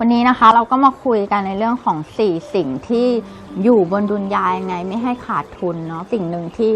วันนี้นะคะเราก็มาคุยกันในเรื่องของ 4 สิ่งที่อยู่บนดุลยายังไงไม่ให้ขาดทุนเนาะสิ่งหนึ่งที่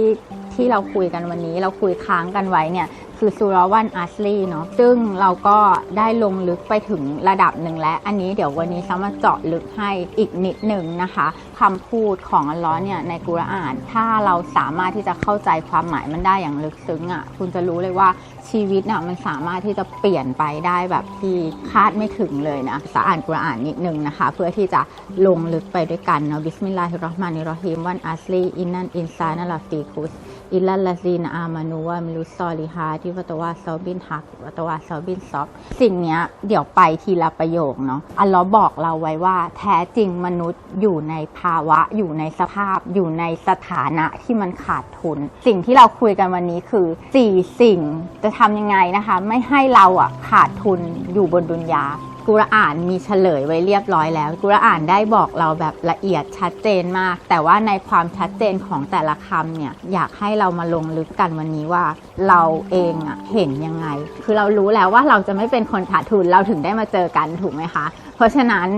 ที่เราคุยกันวันนี้ เราคุยค้างกันไว้เนี่ย คือสุรวันอัสลีเนาะซึ่งเราก็ได้ลงลึกไปถึงระดับหนึ่งแล้ว อันนี้เดี๋ยววันนี้ซ้ำมาเจาะลึกให้อีกนิดหนึ่งนะคะคำพูดของอัลลอฮ์เนี่ยในกุรอาน ถ้าเราสามารถที่จะเข้าใจความหมายมันได้อย่างลึกซึ้งอะ่ะคุณจะรู้เลยว่าชีวิตน่ะมันสามารถที่จะเปลี่ยนไปได้แบบที่คาดไม่ถึงเลยนะสาอ่านกุรอานนิดนึงนะคะ เพื่อที่จะลงลึกไปด้วยกันเนาะบิสมิลลาฮิรราะห์มานิรเราะฮีมวันอัสลีอินนันอินซานะลาฟีคุสอิลลัลลซีนอามานูวะมิลุสซอลิฮาที่วัตวาซอบินฮักวัตวาซอบินซอฟสิ่งนี้เดี๋ยวไปทีละประโยคเนาะอัลเลอฮ์บอกเราไว้ว่า แท้จริงมนุษย์อยู่ในภาวะ อยู่ในสภาพ อยู่ในสถานะที่มันขาดทุน สิ่งที่เราคุยกันวันนี้คือ4สิ่งจะทำยังไงนะคะ ไม่ให้เราอะขาดทุนอยู่บนดุนยา กุรอานมีเฉลยไว้เรียบร้อยแล้ว กุรอานได้บอกเราแบบละเอียดชัดเจนมาก แต่ว่าในความชัดเจนของแต่ละคำเนี่ยอยากให้เรามาลงลึกกันวันนี้ว่าเราเองอะเห็นยังไง คือเรารู้แล้วว่าเราจะไม่เป็นคนขาดทุนเราถึงได้มาเจอกันถูกไหมคะ เพราะฉะนั้น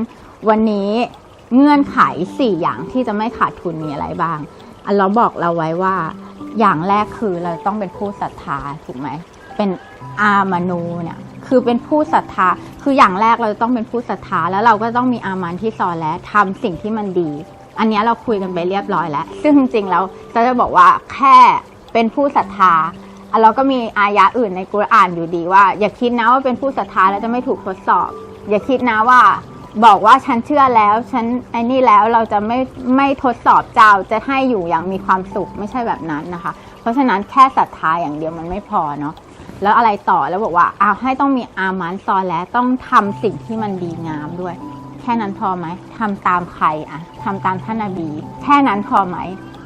วันนี้เงื่อนไข 4 อย่างที่จะไม่ขาดทุนมีอะไรบ้าง อันเราบอกเราไว้ว่าอย่างแรกคือเราต้องเป็นผู้ศรัทธาถูกไหมเป็นอามานูเนี่ย คือเป็นผู้ศรัทธา คืออย่างแรกเราจะต้องเป็นผู้ศรัทธา แล้วเราก็ต้องมีอามันที่ซอนและทำสิ่งที่มันดี อันนี้เราคุยกันไปเรียบร้อยแล้ว ซึ่งจริงๆแล้วจะจะบอกว่าแค่เป็นผู้ศรัทธาเราก็มีอายะอื่นในกุรอานอยู่ดีว่า อย่าคิดนะว่าเป็นผู้ศรัทธาแล้วจะไม่ถูกทดสอบ อย่าคิดนะว่าบอกว่าฉันเชื่อแล้ว ฉันไอ้นี่แล้วเราจะไม่ไม่ทดสอบเจ้าจะให้อยู่อย่างมีความสุขไม่ใช่แบบนั้นนะคะ เพราะฉะนั้นแค่ศรัทธาอย่างเดียวมันไม่พอเนาะ แล้วอะไรต่อแล้วบอกว่าเอาให้ต้องมีอามันซอแล้วต้องทำสิ่งที่มันดีงามด้วย แค่นั้นพอไหมทำตามใครอะทำตามท่านนบี แค่นั้นพอไหม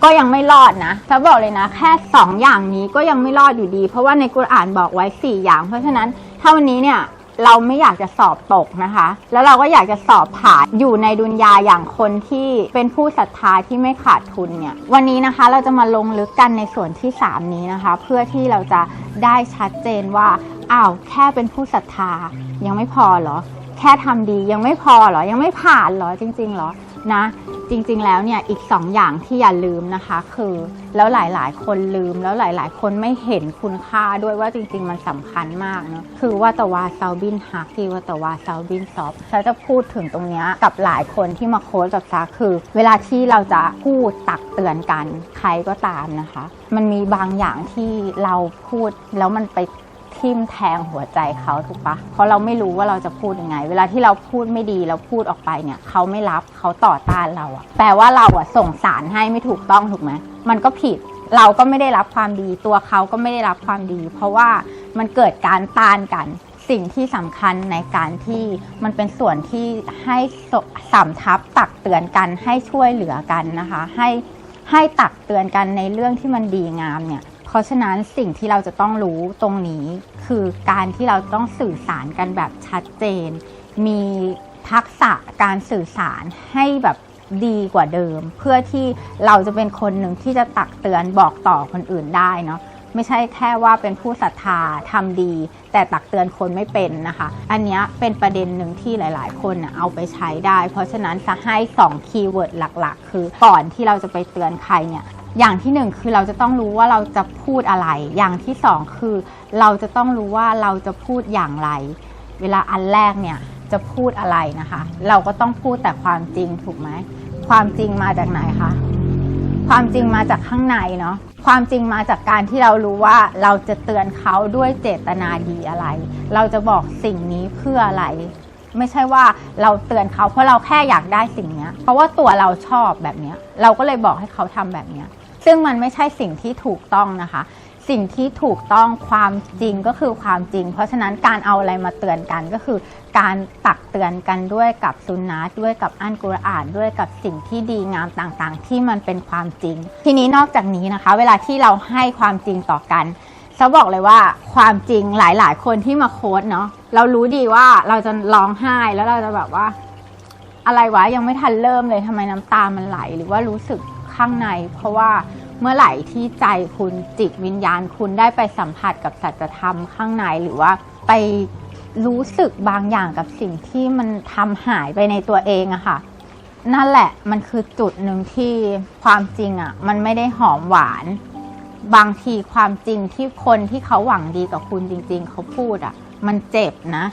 ก็ยังไม่รอดนะจะบอกเลยนะ แค่2อย่างนี้ก็ยังไม่รอดอยู่ดี เพราะว่าในกุรอานบอกไว้ 4 อย่าง เพราะฉะนั้นถ้าวันนี้เนี่ย เราไม่อยากจะสอบตกนะคะ แล้วเราก็อยากจะสอบผ่านอยู่ในดุนยาอย่างคนที่เป็นผู้ศรัทธาที่ไม่ขาดทุนเนี่ย วันนี้นะคะเราจะมาลงลึกกันในส่วนที่ 3 นี้นะคะ เพื่อที่เราจะได้ชัดเจนว่าอ้าวแค่เป็นผู้ศรัทธายังไม่พอเหรอ แค่ทำดียังไม่พอเหรอยังไม่ผ่านเหรอจริงๆเหรอนะ จริงๆ แล้วเนี่ยอีก2ออย่างที่อย่าลืมนะคะ คือแล้วหลายๆ คนลืมแล้วหลายๆ คนไม่เห็นคุณค่าด้วยว่าจริงๆ มันสำคัญมากเนาะคือว่าตวาซาบินฮักที่ว่าตวาซาบินซอฟฉันจะพูดถึงตรงนี้กับหลายคนที่มาโค้ชกับซาคือ เวลาที่เราจะพูดตักเตือนกันใครก็ตามนะคะ มันมีบางอย่างที่เราพูดแล้วมันไป ทิ่มแทงหัวใจเขาถูกปะเพราะเราไม่รู้ว่าเราจะพูดยังไง เวลาที่เราพูดไม่ดีเราพูดออกไปเนี่ยเขาไม่รับเขาต่อต้านเราอะแปลว่าเราอะส่งสารให้ไม่ถูกต้องถูกไหมมันก็ผิดเราก็ไม่ได้รับความดี ตัวเขาก็ไม่ได้รับความดี เพราะว่ามันเกิดการต้านกันสิ่งที่สำคัญในการที่มันเป็นส่วนที่ให้สสำทับตักเตือนกันให้ช่วยเหลือกันนะคะ ให้ให้ตักเตือนกันในเรื่องที่มันดีงามเนี่ย เพราะฉะนั้นสิ่งที่เราจะต้องรู้ตรงนี้คือการที่เราต้องสื่อสารกันแบบชัดเจน มีทักษะการสื่อสารให้แบบดีกว่าเดิม เพื่อที่เราจะเป็นคนหนึ่งที่จะตักเตือนบอกต่อคนอื่นได้เนาะไม่ใช่แค่ว่าเป็นผู้ศรัทธาทำดี แต่ตักเตือนคนไม่เป็นนะคะ อันนี้เป็นประเด็นหนึ่งที่หลาย ๆ คนเอาไปใช้ได้ เพราะฉะนั้นจะให้2คีย์เวิร์ดหลัก ๆ คือก่อนที่เราจะไปเตือนใครเนี่ย อย่างที่หนึ่งคือเราจะต้องรู้ว่าเราจะพูดอะไร อย่างที่สองคือ เราจะต้องรู้ว่าเราจะพูดอย่างไร เวลาอันแรกเนี่ยจะพูดอะไรนะคะ เราก็ต้องพูดแต่ความจริงถูกไหม ความจริงมาจากไหนคะ ความจริงมาจากข้างในเนาะ ความจริงมาจากการที่เรารู้ว่าเราจะเตือนเขาด้วยเจตนาดีอะไร เราจะบอกสิ่งนี้เพื่ออะไร ไม่ใช่ว่าเราเตือนเขาเพราะเราแค่อยากได้สิ่งเนี้ย เพราะว่าตัวเราชอบแบบเนี้ย เราก็เลยบอกให้เขาทำแบบเนี้ย ซึ่งมันไม่ใช่สิ่งที่ถูกต้องนะคะ สิ่งที่ถูกต้องความจริงก็คือความจริง เพราะฉะนั้นการเอาอะไรมาเตือนกันก็คือ การตักเตือนกันด้วยกับซุนนะด้วยกับอันกุรอานด้วยกับสิ่งที่ดีงามต่างๆ ที่มันเป็นความจริง ทีนี้นอกจากนี้นะคะ เวลาที่เราให้ความจริงต่อกัน จะบอกเลยว่าความจริงหลาย ๆ คนที่มาโค้ดเนาะเรารู้ดีว่าเราจะร้องไห้แล้วเราจะแบบว่า อะไรวะยังไม่ทันเริ่มเลยทำไมน้ำตามันไหล หรือว่ารู้สึกข้างใน เพราะว่าเมื่อไหร่ที่ใจคุณจิตวิญญาณคุณได้ไปสัมผัสกับสัจธรรมข้างในหรือว่าไปรู้สึกบางอย่างกับสิ่งที่มันทำหายไปในตัวเองอะค่ะ นั่นแหละมันคือจุดหนึ่งที่ความจริงอะมันไม่ได้หอมหวาน บางทีความจริงที่คนที่เขาหวังดีกับคุณจริง ๆ เขาพูดอะมันเจ็บนะ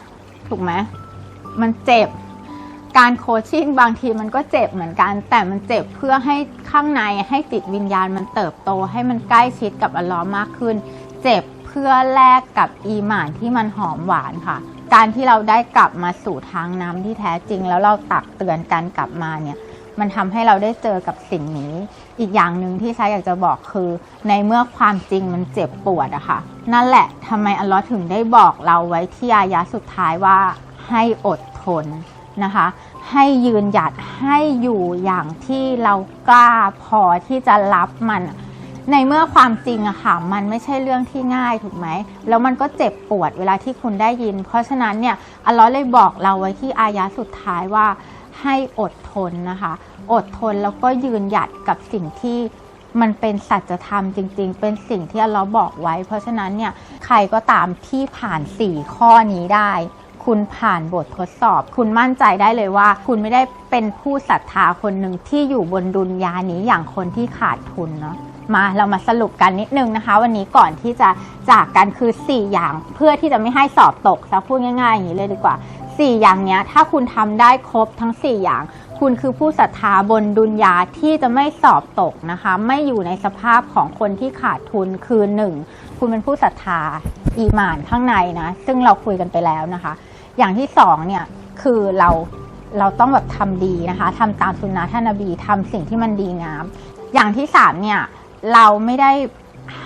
ถูกไหมมันเจ็บ การโคชชิ่งบางทีมันก็เจ็บเหมือนกัน แต่มันเจ็บเพื่อให้ข้างในให้จิตวิญญาณมันเติบโต ให้มันใกล้ชิดกับอัลลอฮ์มากขึ้น เจ็บเพื่อแลกกับอีหมานที่มันหอมหวานค่ะ การที่เราได้กลับมาสู่ทางน้ำที่แท้จริง แล้วเราตักเตือนกันกลับมาเนี่ย มันทำให้เราได้เจอกับสิ่งนี้ อีกอย่างหนึ่งที่ใช้อยากจะบอกคือ ในเมื่อความจริงมันเจ็บปวดอะค่ะ นั่นแหละทำไมอัลลอฮ์ถึงได้บอกเราไว้ที่อายะสุดท้ายว่าให้อดทนนะคะ ให้ยืนหยัดให้อยู่อย่างที่เรากล้าพอที่จะรับมัน ในเมื่อความจริงอะค่ะ มันไม่ใช่เรื่องที่ง่ายถูกไหม แล้วมันก็เจ็บปวดเวลาที่คุณได้ยิน เพราะฉะนั้นเนี่ยอัลลอฮ์เลยบอกเราไว้ที่อายะสุดท้ายว่า ให้อดทนนะคะ อดทนแล้วก็ยืนหยัดกับสิ่งที่มันเป็นสัจธรรมจริง ๆ เป็นสิ่งที่เลอฮ์บอกไว้ เพราะฉะนั้นเนี่ยใครก็ตามที่ผ่าน 4 ข้อนี้ได้ คุณผ่านบททดสอบ คุณมั่นใจได้เลยว่า คุณไม่ได้เป็นผู้ศรัทธาคนหนึ่งที่อยู่บนดุนยานี้อย่างคนที่ขาดทุนเนาะ มาเรามาสรุปกันนิดนึงนะคะ วันนี้ก่อนที่จะจากกันคือ 4 อย่างเพื่อที่จะไม่ให้สอบตกซะพูดง่ายๆอย่างนี้เลยดีกว่า 4 อย่างเนี้ยถ้าคุณทำได้ครบทั้ง 4 อย่าง คุณคือผู้ศรัทธาบนดุนยาที่จะไม่สอบตกนะคะ ไม่อยู่ในสภาพของคนที่ขาดทุนคือ 1 คุณเป็นผู้ศรัทธาอีหมานข้างในนะ ซึ่งเราคุยกันไปแล้วนะคะ อย่างที่สองเนี่ยคือเราเราต้องแบบทำดีนะคะทำตามสุนนะท่านนบีทำสิ่งที่มันดีงาม อย่างที่สามเนี่ย เราไม่ได้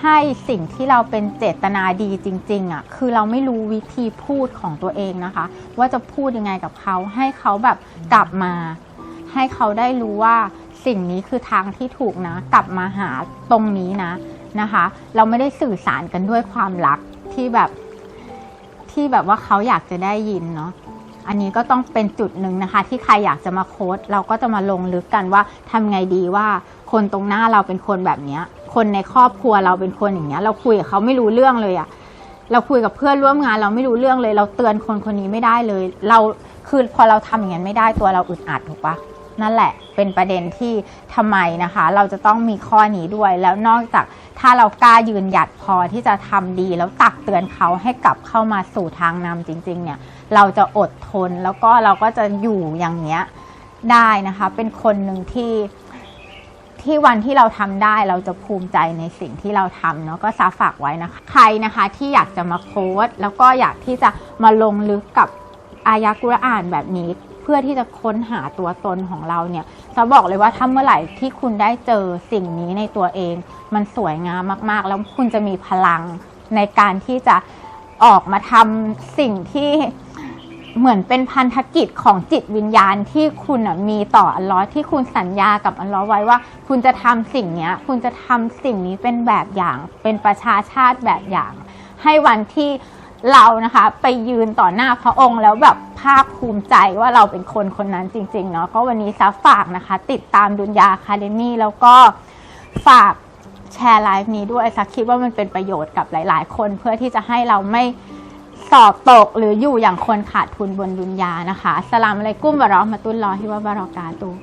ให้สิ่งที่เราเป็นเจตนาดีจริง ๆอะ่ะคือเราไม่รู้วิธีพูดของตัวเองนะคะ ว่าจะพูดยังไงกับเขาให้เขาแบบกลับมา ให้เขาได้รู้ว่าสิ่งนี้คือทางที่ถูกนะ กลับมาหาตรงนี้นะนะคะ เราไม่ได้สื่อสารกันด้วยความรักที่แบบที่แบบว่าเขาอยากจะได้ยินเนาะอันนี้ก็ต้องเป็นจุดหนึ่งนะคะ ที่ใครอยากจะมาโค้ดเราก็จะมาลงลึกกันว่าทำไงดีว่า คนตรงหน้าเราเป็นคนแบบเนี้ย คนในครอบครัวเราเป็นคนอย่างเงี้ย เราคุยกับเขาไม่รู้เรื่องเลยอะเราคุยกับเพื่อนร่วมงานเราไม่รู้เรื่องเลย เราเตือนคนคนนี้ไม่ได้เลย เราคือพอเราทำอย่างนั้นไม่ได้ตัวเราอึดอัดถูกปะนั่นแหละ เป็นประเด็นที่ทำไมนะคะ เราจะต้องมีข้อนี้ด้วย แล้วนอกจากถ้าเรากล้ายืนหยัดพอที่จะทำดี แล้วตักเตือนเขาให้กลับเข้ามาสู่ทางนำจริง ๆ เนี่ย เราจะอดทนแล้วก็เราก็จะอยู่อย่างเนี้ยได้นะคะ เป็นคนหนึ่งที่ ที่วันที่เราทำได้เราจะภูมิใจในสิ่งที่เราทำเนาะก็ซาฝากไว้นะคะ ใครนะคะที่อยากจะมาโค้ดแล้วก็อยากที่จะมาลงลึกกับอายะกุรอ่านแบบนี้ เพื่อที่จะค้นหาตัวตนของเราเนี่ยจะบอกเลยว่าถ้าเมื่อไหร่ที่คุณได้เจอสิ่งนี้ในตัวเอง มันสวยงามมากๆ แล้วคุณจะมีพลังในการที่จะออกมาทำสิ่งที่ เหมือนเป็นพันธกิจของจิตวิญญาณที่คุณน่ะมีต่ออัลลอฮ์ที่คุณสัญญากับอัลลอฮ์ไว้ว่า คุณจะทำสิ่งเนี้ย คุณจะทำสิ่งนี้เป็นแบบอย่าง เป็นประชาชาติแบบอย่าง ให้วันที่เรานะคะ ไปยืนต่อหน้าพระองค์แล้วแบบภาคภูมิใจว่าเราเป็นคนคนนั้นจริงๆเนาะก็วันนี้ซับฝากนะคะ ติดตามดุนยาคาเดมี่แล้วก็ฝากแชร์ไลฟ์นี้ด้วยซักคิดว่ามันเป็นประโยชน์กับหลาย ๆ คนเพื่อที่จะให้เราไม่ สอบตกหรืออยู่อย่างคนขาดทุนบนดุนยานะคะอัสลามอะลัยกุมบารอมาตุลลอฮิวะบารอกาตุฮ์